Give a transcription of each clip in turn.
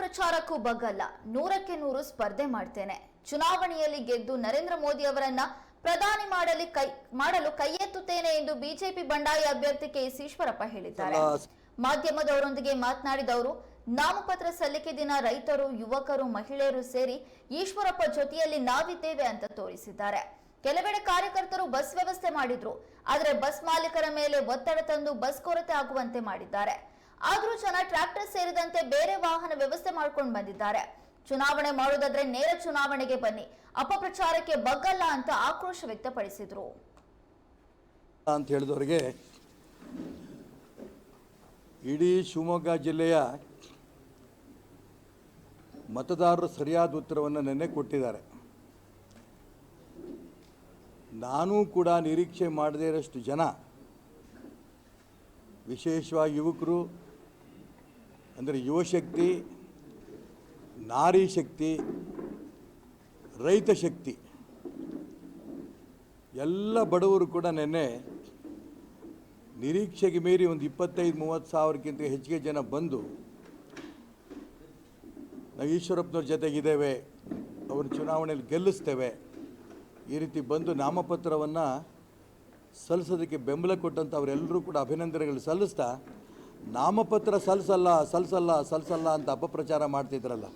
ಅಪಪ್ರಚಾರಕ್ಕೂ ಬಗ್ಗಲ್ಲ. ನೂರಕ್ಕೆ ನೂರು ಸ್ಪರ್ಧೆ ಮಾಡ್ತೇನೆ. ಚುನಾವಣೆಯಲ್ಲಿ ಗೆದ್ದು ನರೇಂದ್ರ ಮೋದಿ ಅವರನ್ನ ಪ್ರಧಾನಿ ಮಾಡಲಿ ಕೈ ಮಾಡಲು ಕೈ ಎತ್ತುತ್ತೇನೆ ಎಂದು ಬಿಜೆಪಿ ಬಂಡಾಯ ಅಭ್ಯರ್ಥಿ ಕೆ ಎಸ್ ಈಶ್ವರಪ್ಪ ಹೇಳಿದ್ದಾರೆ. ಮಾಧ್ಯಮದವರೊಂದಿಗೆ ಮಾತನಾಡಿದ ಅವರು ನಾಮಪತ್ರ ಸಲ್ಲಿಕೆ ದಿನ ರೈತರು ಯುವಕರು ಮಹಿಳೆಯರು ಸೇರಿ ಈಶ್ವರಪ್ಪ ಜೊತೆಯಲ್ಲಿ ನಾವಿದ್ದೇವೆ ಅಂತ ತೋರಿಸಿದ್ದಾರೆ. ಕೆಲವೆಡೆ ಕಾರ್ಯಕರ್ತರು ಬಸ್ ವ್ಯವಸ್ಥೆ ಮಾಡಿದ್ರು ಆದರೆ ಬಸ್ ಮಾಲೀಕರ ಮೇಲೆ ಒತ್ತಡ ತಂದು ಬಸ್ ಕೊರತೆ ಆಗುವಂತೆ ಮಾಡಿದ್ದಾರೆ. ಆದ್ರೂ ಜನ ಟ್ರ್ಯಾಕ್ಟರ್ ಸೇರಿದಂತೆ ಬೇರೆ ವಾಹನ ವ್ಯವಸ್ಥೆ ಮಾಡ್ಕೊಂಡು ಬಂದಿದ್ದಾರೆ. ಚುನಾವಣೆ ಮಾಡೋದಾದ್ರೆ ನೇರ ಚುನಾವಣೆಗೆ ಬನ್ನಿ. ಅಪಪ್ರಚಾರಕ್ಕೆ ಬಗ್ಗಲ್ಲ ಅಂತ ಆಕ್ರೋಶ ವ್ಯಕ್ತಪಡಿಸಿದ್ರು. ಅಂತ ಹೇಳಿದವರಿಗೆ ಇಡೀ ಶಿವಮೊಗ್ಗ ಜಿಲ್ಲೆಯ ಮತದಾರರು ಸರಿಯಾದ ಉತ್ತರವನ್ನು ನಿನ್ನೆ ಕೊಟ್ಟಿದ್ದಾರೆ. ನಾನೂ ಕೂಡ ನಿರೀಕ್ಷೆ ಮಾಡದೇ ಇರೋಷ್ಟು ಜನ, ವಿಶೇಷವಾಗಿ ಯುವಕರು ಅಂದರೆ ಯುವಶಕ್ತಿ ನಾರಿ ಶಕ್ತಿ ರೈತ ಶಕ್ತಿ ಎಲ್ಲ ಬಡವರು ಕೂಡ ನೆನ್ನೆ ನಿರೀಕ್ಷೆಗೆ ಮೀರಿ ಒಂದು ಇಪ್ಪತ್ತೈದು, ಮೂವತ್ತು ಸಾವಿರಕ್ಕಿಂತ ಹೆಚ್ಚಿಗೆ ಜನ ಬಂದು ನಾವು ಈಶ್ವರಪ್ಪನವ್ರ ಜೊತೆಗಿದ್ದೇವೆ, ಅವ್ರ ಚುನಾವಣೆಯಲ್ಲಿ ಗೆಲ್ಲಿಸ್ತೇವೆ, ಈ ರೀತಿ ಬಂದು ನಾಮಪತ್ರವನ್ನು ಸಲ್ಲಿಸೋದಕ್ಕೆ ಬೆಂಬಲ ಕೊಟ್ಟಂಥ ಅವರೆಲ್ಲರೂ ಕೂಡ ಅಭಿನಂದನೆಗಳು ಸಲ್ಲಿಸ್ತಾ ನಾಮಪತ್ರ ಸಲ್ಲಿಸಲ್ಲ ಸಲ್ಲಿಸಲ್ಲ ಸಲ್ಲಿಸಲ್ಲ ಅಂತ ಅಪಪ್ರಚಾರ ಮಾಡ್ತಿದ್ರಲ್ಲ,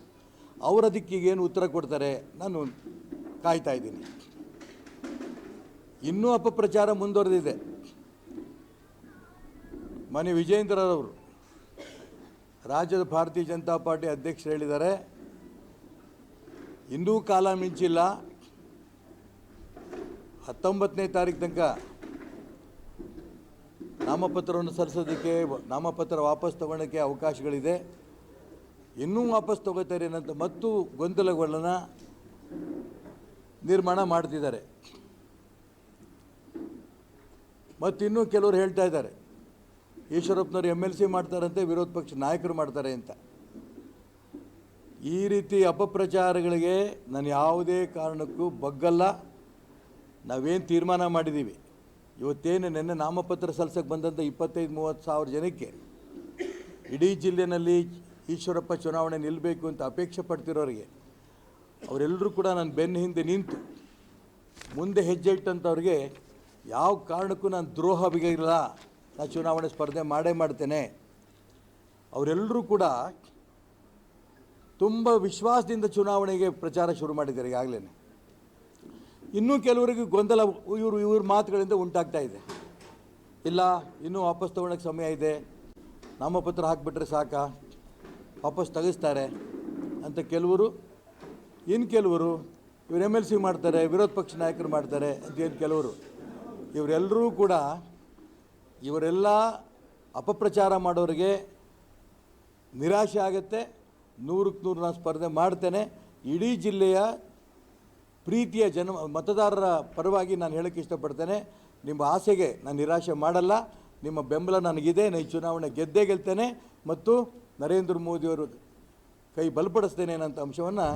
ಅವರ ಅದಕ್ಕೆ ಏನು ಉತ್ತರ ಕೊಡ್ತಾರೆ ನಾನು ಕಾಯ್ತಾ ಇದ್ದೀನಿ. ಇನ್ನೂ ಅಪಪ್ರಚಾರ ಮುಂದುವರೆದಿದೆ. ಮನೆ ವಿಜಯೇಂದ್ರರವರು, ರಾಜ್ಯದ ಭಾರತೀಯ ಜನತಾ ಪಾರ್ಟಿ ಅಧ್ಯಕ್ಷರು ಹೇಳಿದ್ದಾರೆ ಇನ್ನೂ ಕಾಲ ಮಿಂಚಿಲ್ಲ, ಹತ್ತೊಂಬತ್ತನೇ ತಾರೀಕು ತನಕ ನಾಮಪತ್ರವನ್ನು ಸಲ್ಲಿಸೋದಕ್ಕೆ ನಾಮಪತ್ರ ವಾಪಸ್ ತಗೊಳ್ಳೋಕ್ಕೆ ಅವಕಾಶಗಳಿದೆ. ಇನ್ನೂ ವಾಪಸ್ ತಗೋತಾರೆ ಏನಂತ ಮತ್ತು ಗೊಂದಲಗಳನ್ನು ನಿರ್ಮಾಣ ಮಾಡ್ತಿದ್ದಾರೆ. ಮತ್ತಿನ್ನೂ ಕೆಲವರು ಹೇಳ್ತಾ ಇದ್ದಾರೆ, ಈಶ್ವರಪ್ಪನವರು ಎಂ ಎಲ್ ಸಿ ಮಾಡ್ತಾರಂತೆ, ವಿರೋಧ ಪಕ್ಷ ನಾಯಕರು ಮಾಡ್ತಾರೆ ಅಂತ. ಈ ರೀತಿ ಅಪಪ್ರಚಾರಗಳಿಗೆ ನಾನು ಯಾವುದೇ ಕಾರಣಕ್ಕೂ ಬಗ್ಗಲ್ಲ. ನಾವೇನು ತೀರ್ಮಾನ ಮಾಡಿದ್ದೀವಿ ಇವತ್ತೇನು ನಿನ್ನೆ ನಾಮಪತ್ರ ಸಲ್ಸಕ್ಕೆ ಬಂದಂಥ ಇಪ್ಪತ್ತೈದು, ಮೂವತ್ತು ಸಾವಿರ ಜನಕ್ಕೆ ಇಡೀ ಜಿಲ್ಲೆನಲ್ಲಿ ಈಶ್ವರಪ್ಪ ಚುನಾವಣೆ ನಿಲ್ಲಬೇಕು ಅಂತ ಅಪೇಕ್ಷೆ ಪಡ್ತಿರೋರಿಗೆ, ಅವರೆಲ್ಲರೂ ಕೂಡ ನಾನು ಬೆನ್ನ ಹಿಂದೆ ನಿಂತು ಮುಂದೆ ಹೆಜ್ಜೆ ಇಟ್ಟಂಥವ್ರಿಗೆ ಯಾವ ಕಾರಣಕ್ಕೂ ನಾನು ದ್ರೋಹ ಬಿಗಿಲ್ಲ ನಾನು ಚುನಾವಣೆ ಸ್ಪರ್ಧೆ ಮಾಡೇ ಮಾಡ್ತೇನೆ. ಅವರೆಲ್ಲರೂ ಕೂಡ ತುಂಬ ವಿಶ್ವಾಸದಿಂದ ಚುನಾವಣೆಗೆ ಪ್ರಚಾರ ಶುರು ಮಾಡಿದ್ದಾರೆ ಈಗಾಗಲೇ ಇನ್ನೂ ಕೆಲವರಿಗೆ ಗೊಂದಲ ಇವರು ಇವ್ರ ಮಾತುಗಳಿಂದ ಉಂಟಾಗ್ತಾ ಇದೆ. ಇಲ್ಲ, ಇನ್ನೂ ವಾಪಸ್ ತೊಗೊಳಕ್ಕೆ ಸಮಯ ಇದೆ. ನಾಮಪತ್ರ ಹಾಕಿಬಿಟ್ರೆ ಸಾಕ? ವಾಪಸ್ ತೆಗೆಸ್ತಾರೆ ಅಂತ ಕೆಲವರು ಇನ್ನು ಕೆಲವರು ಇವ್ರು ಎಂ ಎಲ್ ಸಿ ಮಾಡ್ತಾರೆ, ವಿರೋಧ ಪಕ್ಷ ನಾಯಕರು ಮಾಡ್ತಾರೆ ಅಂತ ಏನು ಕೆಲವರು. ಇವರೆಲ್ಲರೂ ಕೂಡ ಇವರೆಲ್ಲ ಅಪಪ್ರಚಾರ ಮಾಡೋರಿಗೆ ನಿರಾಶೆ ಆಗುತ್ತೆ. ನೂರಕ್ಕೆ ನೂರು ನಾನು ಸ್ಪರ್ಧೆ ಮಾಡ್ತೇನೆ. ಇಡೀ ಜಿಲ್ಲೆಯ ಪ್ರೀತಿಯ ಜನ ಮತದಾರರ ಪರವಾಗಿ ನಾನು ಹೇಳೋಕ್ಕೆ ಇಷ್ಟಪಡ್ತೇನೆ. ನಿಮ್ಮ ಆಸೆಗೆ ನಾನು ನಿರಾಶೆ ಮಾಡಲ್ಲ. ನಿಮ್ಮ ಬೆಂಬಲ ನನಗಿದೆ. ನಾನು ಈ ಚುನಾವಣೆ ಗೆದ್ದೇ ಗೆಲ್ತೇನೆ. ಮತ್ತು ನರೇಂದ್ರ ಮೋದಿಯವರು ಕೈ ಬಲಪಡಿಸ್ತೇನೆ ಅನ್ನೋಂಥ ಅಂಶವನ್ನು